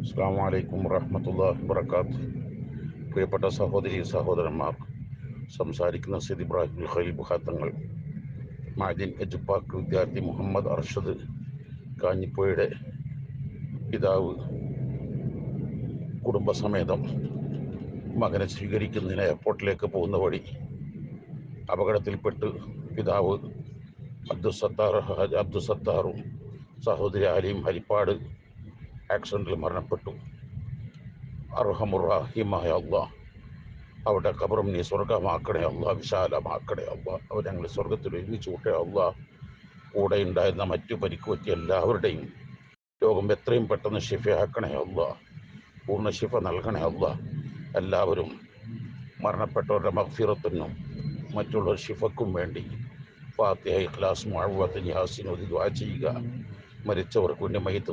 അസ്സാം വലൈക്കും വറഹമത്തല്ലാഹി വർക്കാത്ത് പ്രിയപ്പെട്ട സഹോദരി സഹോദരന്മാർ സംസാരിക്കുന്ന സിദ് ഇബ്രാഹിം ഖലീൽ ബുഹാത്തങ്ങൾ മാജിൻ എജുപ്പാക്ക് വിദ്യാർത്ഥി മുഹമ്മദ് അർഷദ് കാഞ്ഞിപ്പുഴയുടെ പിതാവ് കുടുംബസമേതം മകനെ സ്വീകരിക്കുന്നതിന് എയർപോർട്ടിലേക്ക് പോകുന്ന വഴി അപകടത്തിൽപ്പെട്ട് പിതാവ് അബ്ദുസത്താർ അബ്ദുസത്താറും സഹോദരി ആലിയും ഹരിപ്പാട് ആക്സിഡന്റിൽ മരണപ്പെട്ടു. അർഹമുറാഹിമായ അള്ളാഹ് അവരുടെ കബറും നീ സ്വർഗമാക്കണേ അല്ല വിശാലമാക്കണേ അല്ല അവർ ഞങ്ങൾ സ്വർഗത്തിൽ ഒരുമിച്ച് കൂട്ടേ അല്ല കൂടെ ഉണ്ടായിരുന്ന മറ്റു പരിക്ക് പറ്റിയ എല്ലാവരുടെയും രോഗം എത്രയും പെട്ടെന്ന് ഷിഫയാക്കണേ അല്ല പൂർണ ഷിഫ നൽകണേ അല്ല എല്ലാവരും മരണപ്പെട്ടവരുടെ മഫീറത്തിനും മറ്റുള്ള ഷിഫക്കും വേണ്ടി ഫാത്തിഹ ഇഖ്ലാസ് മുഅവ്വത്ത് യാസിൻ ദ്വാ ചെയ്യുക. മരിച്ചവർക്ക് വേണ്ടി മയ്യത്ത്